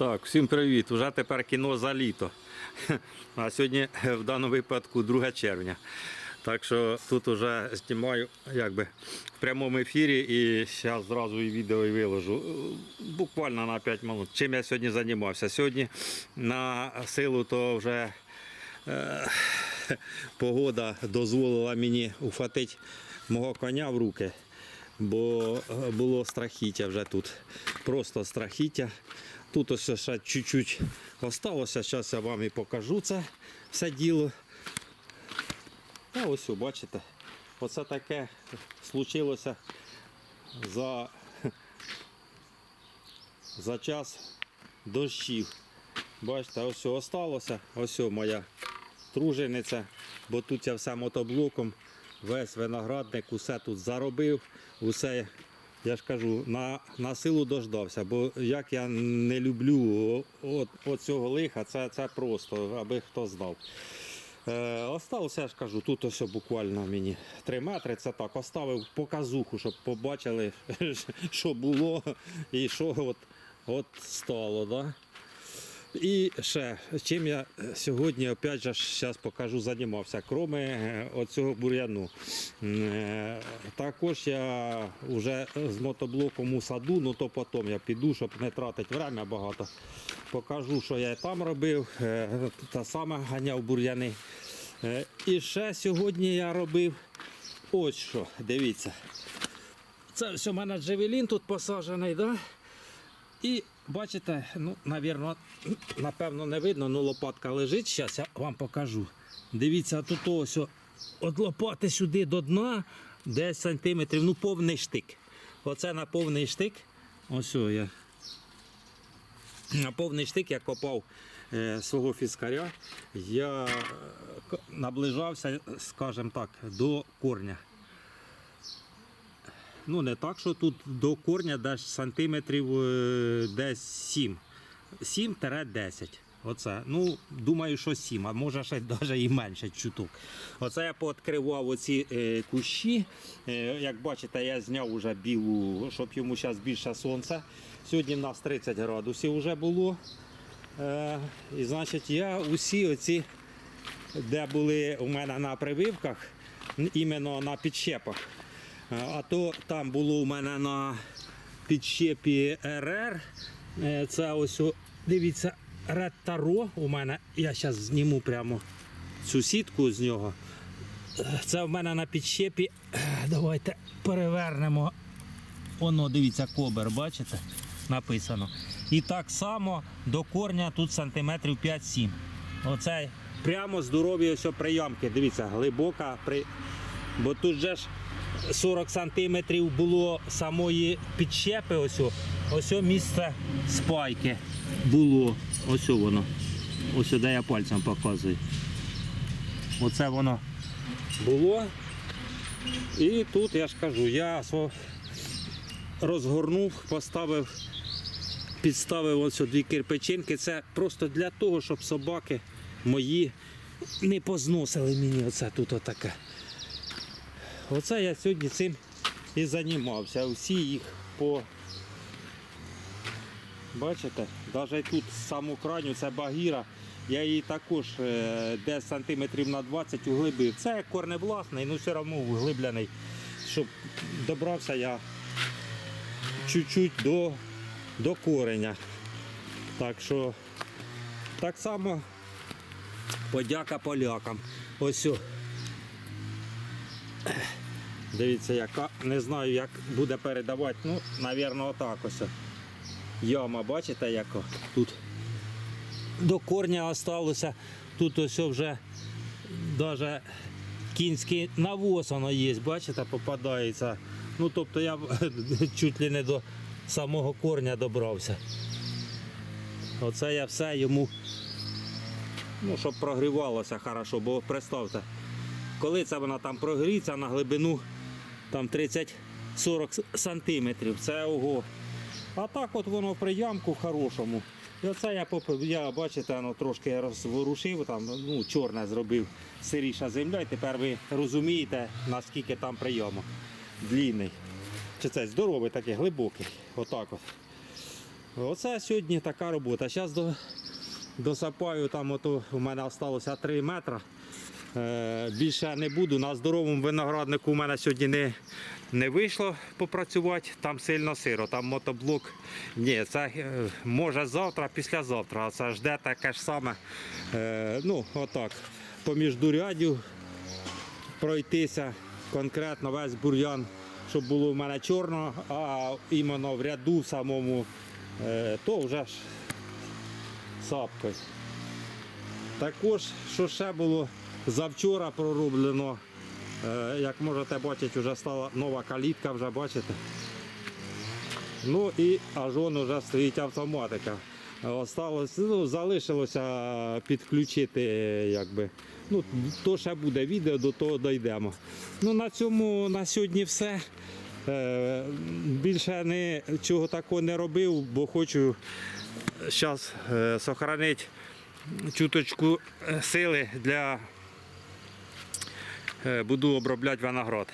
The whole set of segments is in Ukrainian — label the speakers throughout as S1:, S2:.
S1: Так, всім привіт. Уже тепер кіно за літо. А сьогодні в даному випадку 2 червня. Так що тут вже знімаю якби, в прямому ефірі і зараз зразу і відео і виложу. Буквально на 5 минут. Чим я сьогодні займався? Сьогодні на силу то вже е, погода дозволила мені ухватити мого коня в руки бо е, було страхіття вже тут. Просто страхіття. Тут ось ще чуть-чуть осталося. Зараз я вам і покажу це все діло. Та ось, бачите, оце таке случилося за, за час дощів. Бачите, ось осталося, ось моя тружениця, бо тут я все мотоблоком, весь виноградник, усе тут заробив, усе, я ж кажу, на, на силу дождався, бо як я не люблю от, от цього лиха, це, це просто, аби хто знав. Е, остався, я ж кажу, тут ось буквально мені 3 метри, це так, оставив показуху, щоб побачили, що було і що от, от стало. Да? І ще, чим я сьогодні опять же зараз покажу, займався, крім оцього бур'яну. Е, Також я вже з мотоблоком у саду, ну то потім я піду, щоб не тратити время багато. Покажу, що я там робив, е, та саме ганяв бур'яни. Е, І ще сьогодні я робив ось що, дивіться. Це все у мене джевелін тут посаджений, да? І бачите, ну, навірно, напевно, не видно, але лопатка лежить. Зараз я вам покажу. Дивіться, тут ось от лопати сюди до дна 10 сантиметрів, ну повний штик. Оце на повний штик. Ось я. На повний штик я копав е, свого фіскаря. Я е, наближався, скажімо так, до корня. Ну, не так, що тут до корня десь сантиметрів е, десь 7. 7-10. Оце. Ну, думаю, що 7, а може ще навіть і менше чуток. Оце я пооткривав оці е, кущі. Е, як бачите, я зняв вже білу, щоб йому зараз більше сонця. Сьогодні в нас 30 градусів вже було. Е, і значить, я усі оці, де були у мене на прививках, іменно на підщепах. А то там було у мене на підщепі РР. Е, Це ось, дивіться, Red Taro у мене. Я зараз зніму прямо цю сітку з нього. Е, Це в мене на підщепі. Е, Давайте перевернемо. Воно, дивіться, кобер, бачите? Написано. І так само до корня тут сантиметрів 5-7. Оце прямо здорові ось приямки. Дивіться, глибока. При... Бо тут же ж 40 сантиметрів було самої підщепи. Ось, ось місце спайки було. Ось воно. Ось де я пальцем показую. Оце воно було. І тут я ж кажу, я розгорнув, поставив, підставив ось дві кирпичинки. Це просто для того, щоб собаки мої не позносили мені оце тут отаке. Оце я сьогодні цим і займався. Всі їх по. Бачите, навіть тут саму крайню це багіра. Я її також е, десь сантиметрів на 20 углибив. Це корневласний, ну все одно углиблений. Щоб добрався я чуть-чуть до, до кореня. Так що так само подяка полякам. Ось. о. Дивіться, яка, не знаю, як буде передавати. Ну, напевно, отак ось. Яма, бачите, яка тут до корня осталося. Тут ось вже навіть кінський навоз воно є, бачите, попадається. Ну, тобто я чуть ли не до самого корня добрався. Оце я все йому, ну, щоб прогрівалося хорошо, бо представте, коли це вона там прогріється на глибину там 30-40 сантиметрів, це ого. А так от воно при ямку хорошому. І оце я я бачите, воно трошки розворушив, там, ну, чорне зробив сиріша земля, і тепер ви розумієте, наскільки там прийомок. Длінний. Чи це здоровий такий, глибокий. Отак от. Оце сьогодні така робота. Зараз до, досапаю, там ото у мене залишилося 3 метри. Е, більше не буду. На здоровому винограднику у мене сьогодні не, не вийшло попрацювати. Там сильно сиро, там мотоблок. Ні, це е, може завтра, післязавтра. А це жде таке ж саме. Е, ну, отак. Поміж дурядів пройтися конкретно весь бур'ян, щоб було в мене чорно, а іменно в ряду самому, то вже ж сапкою. Також, що ще було завчора пророблено, е, як можете бачити, вже стала нова калітка, вже бачите. Ну і аж он вже стоїть автоматика. Осталось, ну, залишилося підключити, якби. Ну, то ще буде відео, до того дійдемо. Ну, на цьому на сьогодні все. Е, більше нічого такого не робив, бо хочу зараз е, сохранити чуточку сили для буду обробляти виноград.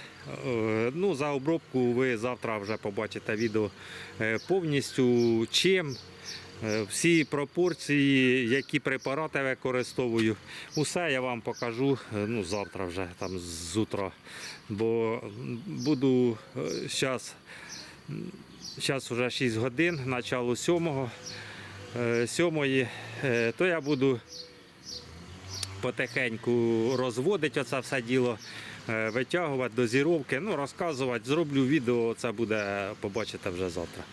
S1: Е, Ну, за обробку ви завтра вже побачите відео е, повністю чим. е, Всі пропорції, які препарати використовую, усе я вам покажу е, ну, завтра вже там з утра. Бо буду зараз, зараз вже 6 годин, начало 7, 7, то я буду потихеньку розводити оце все діло, е, витягувати дозіровки, ну, розказувати. Зроблю відео, це буде побачите вже завтра.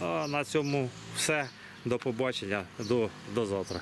S1: А на цьому все. До побачення, до, до завтра.